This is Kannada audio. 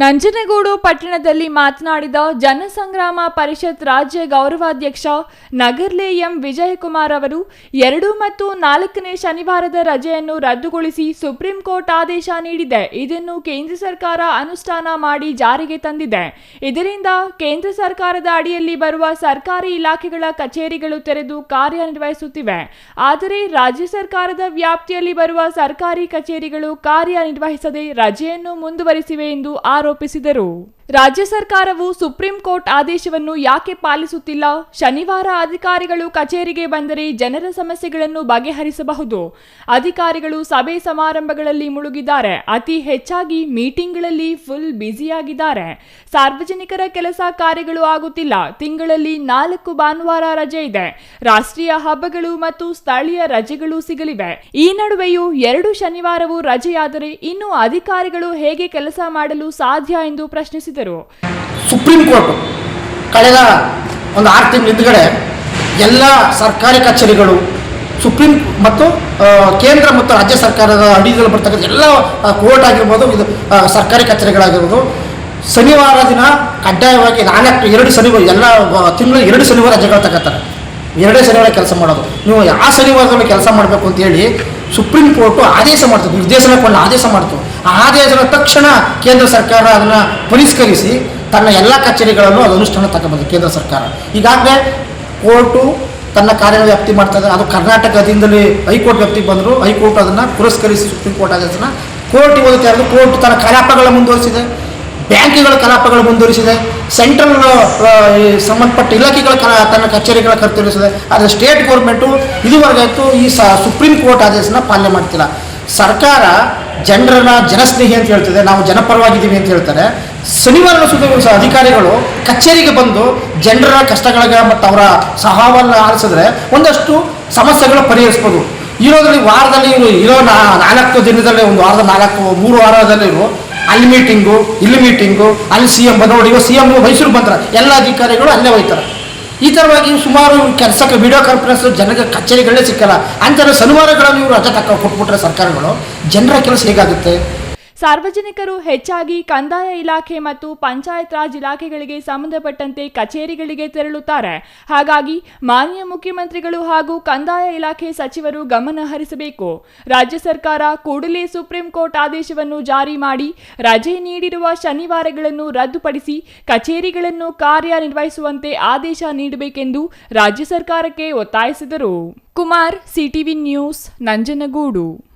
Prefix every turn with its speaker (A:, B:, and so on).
A: ನಂಜನಗೂಡು ಪಟ್ಟಣದಲ್ಲಿ ಮಾತನಾಡಿದ ಜನಸಂಗ್ರಾಮ ಪರಿಷತ್ ರಾಜ್ಯ ಗೌರವಾಧ್ಯಕ್ಷ ನಗರ್ಲೆ ಎಂ ವಿಜಯಕುಮಾರ್ ಅವರು, ಎರಡು ಮತ್ತು ನಾಲ್ಕನೇ ಶನಿವಾರದ ರಜೆಯನ್ನು ರದ್ದುಗೊಳಿಸಿ ಸುಪ್ರೀಂ ಕೋರ್ಟ್ ಆದೇಶ ನೀಡಿದೆ. ಇದನ್ನು ಕೇಂದ್ರ ಸರ್ಕಾರ ಅನುಷ್ಠಾನ ಮಾಡಿ ಜಾರಿಗೆ ತಂದಿದೆ. ಇದರಿಂದ ಕೇಂದ್ರ ಸರ್ಕಾರದ ಅಡಿಯಲ್ಲಿ ಬರುವ ಸರ್ಕಾರಿ ಇಲಾಖೆಗಳ ಕಚೇರಿಗಳು ತೆರೆದು ಕಾರ್ಯನಿರ್ವಹಿಸುತ್ತಿವೆ. ಆದರೆ ರಾಜ್ಯ ಸರ್ಕಾರದ ವ್ಯಾಪ್ತಿಯಲ್ಲಿ ಬರುವ ಸರ್ಕಾರಿ ಕಚೇರಿಗಳು ಕಾರ್ಯನಿರ್ವಹಿಸದೆ ರಜೆಯನ್ನು ಮುಂದುವರಿಸಿವೆ ಎಂದು Carol considerou ರಾಜ್ಯ ಸರ್ಕಾರವು ಸುಪ್ರೀಂ ಕೋರ್ಟ್ ಆದೇಶವನ್ನು ಯಾಕೆ ಪಾಲಿಸುತ್ತಿಲ್ಲ? ಶನಿವಾರ ಅಧಿಕಾರಿಗಳು ಕಚೇರಿಗೆ ಬಂದರೆ ಜನರ ಸಮಸ್ಯೆಗಳನ್ನು ಬಗೆಹರಿಸಬಹುದು. ಅಧಿಕಾರಿಗಳು ಸಭೆ ಸಮಾರಂಭಗಳಲ್ಲಿ ಮುಳುಗಿದ್ದಾರೆ. ಅತಿ ಹೆಚ್ಚಾಗಿ ಮೀಟಿಂಗ್ಗಳಲ್ಲಿ ಫುಲ್ ಬ್ಯುಸಿಯಾಗಿದ್ದಾರೆ. ಸಾರ್ವಜನಿಕರ ಕೆಲಸ ಕಾರ್ಯಗಳು ಆಗುತ್ತಿಲ್ಲ. ತಿಂಗಳಲ್ಲಿ ನಾಲ್ಕು ಭಾನುವಾರ ರಜೆ ಇದೆ. ರಾಷ್ಟ್ರೀಯ ಹಬ್ಬಗಳು ಮತ್ತು ಸ್ಥಳೀಯ ರಜೆಗಳು ಸಿಗಲಿವೆ. ಈ ನಡುವೆಯೂ ಎರಡು ಶನಿವಾರವೂ ರಜೆಯಾದರೆ ಇನ್ನು ಅಧಿಕಾರಿಗಳು ಹೇಗೆ ಕೆಲಸ ಮಾಡಲು ಸಾಧ್ಯ ಎಂದು ಪ್ರಶ್ನಿಸಿದರು.
B: ಸುಪ್ರೀಂ ಕೋರ್ಟ್ ಕಳೆದ ಒಂದು ಆರು ತಿಂಗಳ ಹಿಂದ್ಗಡೆ ಎಲ್ಲ ಸರ್ಕಾರಿ ಕಚೇರಿಗಳು ಸುಪ್ರೀಂ ಮತ್ತು ಕೇಂದ್ರ ಮತ್ತು ರಾಜ್ಯ ಸರ್ಕಾರದ ಅಡಿಯಲ್ಲಿ ಬರ್ತಕ್ಕಂಥ ಎಲ್ಲ ಕೋರ್ಟ್ ಆಗಿರ್ಬೋದು, ಇದು ಸರ್ಕಾರಿ ಕಚೇರಿಗಳಾಗಿರ್ಬೋದು. ಶನಿವಾರ ದಿನ ಕಡ್ಡಾಯವಾಗಿ ನಾಲ್ಕು ಎರಡು ಶನಿವಾರ, ಎಲ್ಲ ತಿಂಗಳು ಎರಡು ಶನಿವಾರ ರಜೆಗಳು ತಗೋತಾರೆ. ಎರಡೇ ಶನಿವಾರ ಕೆಲಸ ಮಾಡೋದು. ನೀವು ಯಾವ ಶನಿವಾರದಲ್ಲಿ ಕೆಲಸ ಮಾಡಬೇಕು ಅಂತ ಹೇಳಿ ಸುಪ್ರೀಂ ಕೋರ್ಟು ಆದೇಶ ಮಾಡ್ತದೆ ನಿರ್ದೇಶನ ಕೊಂಡು ಆದೇಶ ಮಾಡ್ತು. ಆದೇಶದ ತಕ್ಷಣ ಕೇಂದ್ರ ಸರ್ಕಾರ ಅದನ್ನು ಪರಿಷ್ಕರಿಸಿ ತನ್ನ ಎಲ್ಲ ಕಚೇರಿಗಳಲ್ಲೂ ಅದು ಅನುಷ್ಠಾನ ಕೇಂದ್ರ ಸರ್ಕಾರ. ಈಗಾಗಲೇ ಕೋರ್ಟು ತನ್ನ ಕಾರ್ಯ ವ್ಯಾಪ್ತಿ ಮಾಡ್ತಾ ಇದೆ. ಅದು ಕರ್ನಾಟಕದಿಂದಲೇ ಹೈಕೋರ್ಟ್ ವ್ಯಾಪ್ತಿಗೆ ಬಂದರು. ಹೈಕೋರ್ಟ್ ಅದನ್ನು ಪುರಸ್ಕರಿಸಿ ಸುಪ್ರೀಂ ಕೋರ್ಟ್ ಆದೇಶನ ಕೋರ್ಟ್ ಇವತ್ತು ತೆರೆದು ಕೋರ್ಟ್ ತನ್ನ ಕಲಾಪಗಳ ಮುಂದುವರಿಸಿದೆ. ಬ್ಯಾಂಕ್ಗಳ ಕಲಾಪಗಳು ಮುಂದುವರಿಸಿದೆ. ಸೆಂಟ್ರಲ್ ಸಂಬಂಧಪಟ್ಟ ಇಲಾಖೆಗಳ ಕಲ, ತನ್ನ ಕಚೇರಿಗಳ ಕರ್ತರಿಸಿದೆ ಆದರೆ ಸ್ಟೇಟ್ ಗೌರ್ಮೆಂಟು ಇದುವರೆಗಾಯ್ತು ಈ ಸುಪ್ರೀಂ ಕೋರ್ಟ್ ಆದೇಶನ ಪಾಲನೆ ಮಾಡ್ತಿಲ್ಲ. ಸರ್ಕಾರ ಜನರನ್ನ ಜನಸ್ನೇಹಿ ಅಂತ ಹೇಳ್ತದೆ, ನಾವು ಜನಪರವಾಗಿದ್ದೀವಿ ಅಂತ ಹೇಳ್ತಾರೆ. ಶನಿವಾರ ಸುತ್ತ ಅಧಿಕಾರಿಗಳು ಕಚೇರಿಗೆ ಬಂದು ಜನರ ಕಷ್ಟಗಳಿಗೆ ಮತ್ತು ಅವರ ಸಹಾವನ್ನು ಆರಿಸಿದ್ರೆ ಒಂದಷ್ಟು ಸಮಸ್ಯೆಗಳು ಪರಿಹರಿಸ್ಬೋದು. ಇರೋದ್ರಲ್ಲಿ ವಾರದಲ್ಲಿ ಇರೋ ನಾಲ್ಕು ದಿನದಲ್ಲಿ ಒಂದು ವಾರದ ನಾಲ್ಕು, ಮೂರು ವಾರದಲ್ಲಿ ಅಲ್ಲಿ ಮೀಟಿಂಗು ಇಲ್ಲಿ ಮೀಟಿಂಗು ಅಲ್ಲಿ ಸಿ ಎಂ ಬಂದ್ರೆ ಸಿ ಎಂ ಮೈಸೂರು ಬಂತಾರೆ ಎಲ್ಲ ಅಧಿಕಾರಿಗಳು ಅಲ್ಲೇ ಹೋಯ್ತಾರೆ ಈ ಥರವಾಗಿ ಸುಮಾರು ಕೆಲಸಕ್ಕೆ ವಿಡಿಯೋ ಕಾನ್ಫರೆನ್ಸ್ ಜನಕ್ಕೆ ಕಚೇರಿಗಳೇ ಸಿಕ್ಕಲ್ಲ. ಅಂತ ಶನಿವಾರಗಳಲ್ಲಿ ಇವರು ರಜೆ ತಕ್ಕ ಕೊಟ್ಬಿಟ್ರೆ ಸರ್ಕಾರಗಳು. ಜನರ ಕೆಲಸ ಹೇಗಾಗುತ್ತೆ?
A: ಸಾರ್ವಜನಿಕರು ಹೆಚ್ಚಾಗಿ ಕಂದಾಯ ಇಲಾಖೆ ಮತ್ತು ಪಂಚಾಯತ್ ರಾಜ್ ಇಲಾಖೆಗಳಿಗೆ ಸಂಬಂಧಪಟ್ಟಂತೆ ಕಚೇರಿಗಳಿಗೆ ತೆರಳುತ್ತಾರೆ. ಹಾಗಾಗಿ ಮಾನ್ಯ ಮುಖ್ಯಮಂತ್ರಿಗಳು ಹಾಗೂ ಕಂದಾಯ ಇಲಾಖೆ ಸಚಿವರು ಗಮನ ಹರಿಸಬೇಕು. ರಾಜ್ಯ ಸರ್ಕಾರ ಕೂಡಲೇ ಸುಪ್ರೀಂ ಕೋರ್ಟ್ ಆದೇಶವನ್ನು ಜಾರಿ ಮಾಡಿ ರಜೆ ನೀಡಿರುವ ಶನಿವಾರಗಳನ್ನು ರದ್ದುಪಡಿಸಿ ಕಚೇರಿಗಳನ್ನು ಕಾರ್ಯನಿರ್ವಹಿಸುವಂತೆ ಆದೇಶ ನೀಡಬೇಕೆಂದು ರಾಜ್ಯ ಸರ್ಕಾರಕ್ಕೆ ಒತ್ತಾಯಿಸಿದರು. Kumar, CTV news, Nanjangud.